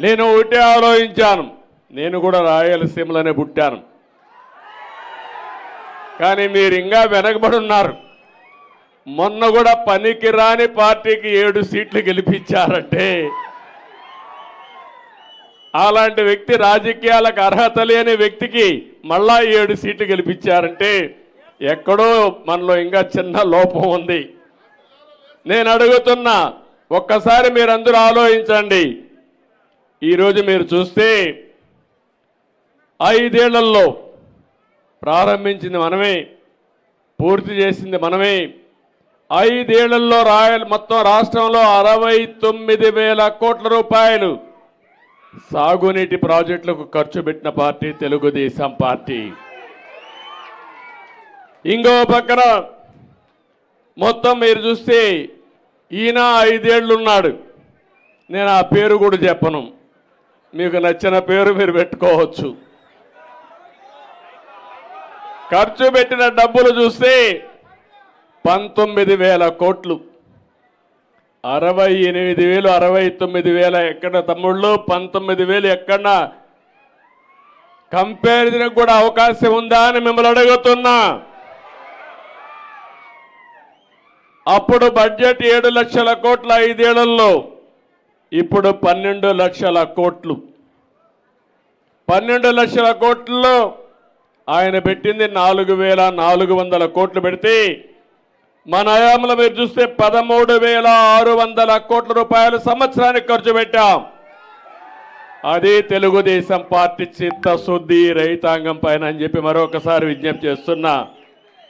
నేను ఒకటే ఆలోచించాను. నేను కూడా రాయలసీమలోనే పుట్టాను. కానీ మీరు ఇంకా వెనకబడి ఉన్నారు. మొన్న కూడా పనికి రాని పార్టీకి ఏడు సీట్లు గెలిపించారంటే అలాంటి వ్యక్తి రాజకీయాలకు అర్హత లేని వ్యక్తికి మళ్ళా ఏడు సీట్లు గెలిపించారంటే ఎక్కడో మనలో ఇంకా చిన్న లోపం ఉంది. నేను అడుగుతున్నా ఒక్కసారి మీరందరూ ఆలోచించండి. ఈరోజు మీరు చూస్తే ఐదేళ్ళలో ప్రారంభించింది మనమే పూర్తి చేసింది మనమే. ఐదేళ్ళలో రాయల్ మొత్తం రాష్ట్రంలో అరవై తొమ్మిది వేల కోట్ల రూపాయలు సాగునీటి ప్రాజెక్టులకు ఖర్చు పెట్టిన పార్టీ తెలుగుదేశం పార్టీ. ఇంకో పక్కన మొత్తం మీరు చూస్తే ఈయన ఐదేళ్ళున్నాడు నేను ఆ పేరు కూడా చెప్పను. మీకు నచ్చిన పేరు మీరు పెట్టుకోవచ్చు. ఖర్చు పెట్టిన డబ్బులు చూస్తే పంతొమ్మిది వేల కోట్లు. అరవై ఎనిమిది వేలు అరవై తొమ్మిది వేల ఎక్కడ తమ్ముళ్ళు పంతొమ్మిది వేలు ఎక్కడ కంపారిజన్ కూడా అవకాశం ఉందా అని మిమ్మల్ని అడుగుతున్నా. అప్పుడు బడ్జెట్ ఏడు లక్షల కోట్ల ఐదేళ్ళలో. ఇప్పుడు పన్నెండు లక్షల కోట్లు. పన్నెండు లక్షల కోట్లలో ఆయన పెట్టింది నాలుగు వేల నాలుగు వందల కోట్లు పెడితే మన హయాంలో మీరు చూస్తే పదమూడు వేల ఆరు వందల కోట్ల రూపాయలు సంవత్సరానికి ఖర్చు పెట్టాం. అది తెలుగుదేశం పార్టీ చిత్తశుద్ధి రైతాంగం పైన అని చెప్పి మరొకసారి విజ్ఞప్తి చేస్తున్నా.